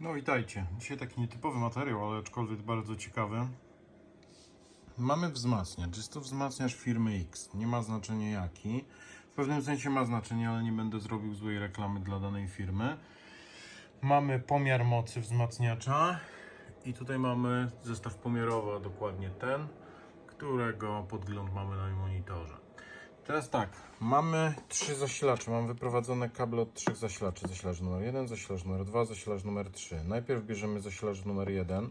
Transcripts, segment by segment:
No witajcie. Dzisiaj taki nietypowy materiał, ale aczkolwiek bardzo ciekawy. Mamy wzmacniacz. Jest to wzmacniacz firmy X. Nie ma znaczenia jaki. W pewnym sensie ma znaczenie, ale nie będę zrobił złej reklamy dla danej firmy. Mamy pomiar mocy wzmacniacza i tutaj mamy zestaw pomiarowy, dokładnie ten, którego podgląd mamy na monitorze. Teraz tak, mamy trzy zasilacze, mam wyprowadzone kable od trzech zasilaczy. Zasilacz numer 1, zasilacz numer 2, zasilacz numer 3. Najpierw bierzemy zasilacz numer 1,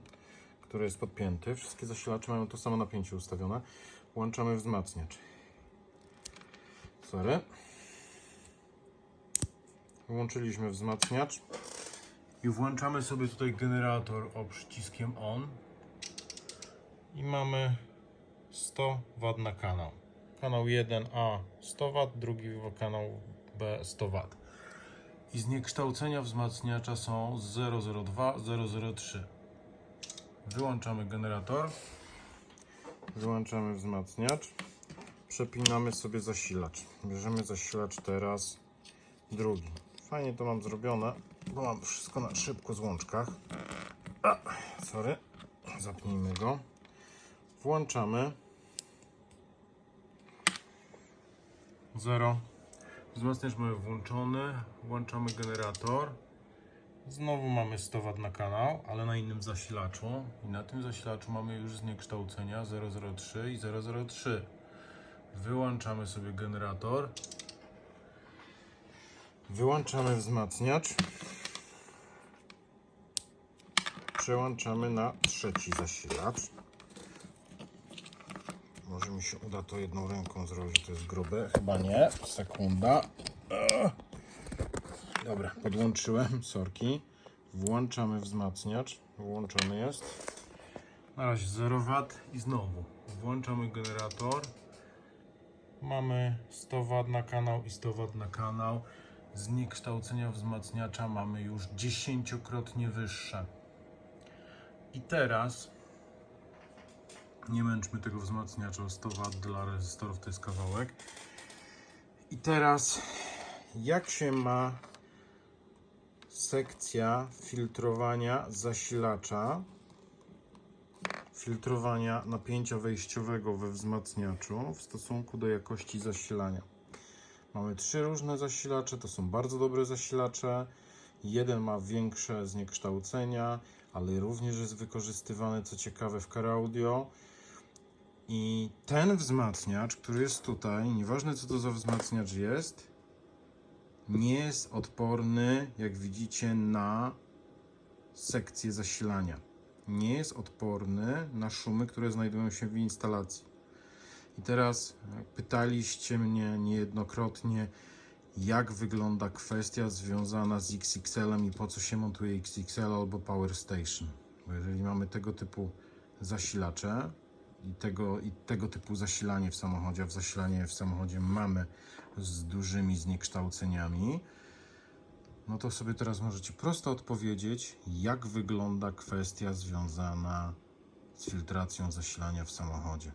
który jest podpięty. Wszystkie zasilacze mają to samo napięcie ustawione. Włączamy wzmacniacz. Sorry. Włączyliśmy wzmacniacz i włączamy sobie tutaj generator o przyciskiem on i mamy 100 W na kanał. Kanał 1A 100 W, drugi kanał B 100 W. I zniekształcenia wzmacniacza są 002, 003. Wyłączamy generator. Wyłączamy wzmacniacz. Przepinamy sobie zasilacz. Bierzemy zasilacz teraz drugi. Fajnie to mam zrobione, bo mam wszystko na szybko z łączkach. A, sorry. Zapnijmy go. Włączamy. Zero. Wzmacniacz mamy włączony. Włączamy generator. Znowu mamy 100 W na kanał, ale na innym zasilaczu. I na tym zasilaczu mamy już zniekształcenia 003 i 003. Wyłączamy sobie generator. Wyłączamy wzmacniacz. Przełączamy na trzeci zasilacz. Może mi się uda to jedną ręką zrobić, to jest grube. Chyba nie. Sekunda. Dobra, podłączyłem sorki. Włączamy wzmacniacz. Włączony jest. Na razie 0 W i znowu włączamy generator. Mamy 100 W na kanał i 100 W na kanał. Zniekształcenia wzmacniacza mamy już dziesięciokrotnie wyższe. I teraz nie męczmy tego wzmacniacza o 100 W dla rezystorów, to jest kawałek. I teraz jak się ma sekcja filtrowania zasilacza, filtrowania napięcia wejściowego we wzmacniaczu w stosunku do jakości zasilania. Mamy trzy różne zasilacze, to są bardzo dobre zasilacze. Jeden ma większe zniekształcenia, ale również jest wykorzystywany, co ciekawe, w car audio. I ten wzmacniacz, który jest tutaj, nieważne co to za wzmacniacz jest, nie jest odporny, jak widzicie, na sekcję zasilania. Nie jest odporny na szumy, które znajdują się w instalacji. I teraz pytaliście mnie niejednokrotnie, jak wygląda kwestia związana z XXL-em i po co się montuje XXL albo Power Station. Bo jeżeli mamy tego typu zasilacze i tego, i tego typu zasilanie w samochodzie, a w zasilanie w samochodzie mamy z dużymi zniekształceniami, no to sobie teraz możecie prosto odpowiedzieć, jak wygląda kwestia związana z filtracją zasilania w samochodzie.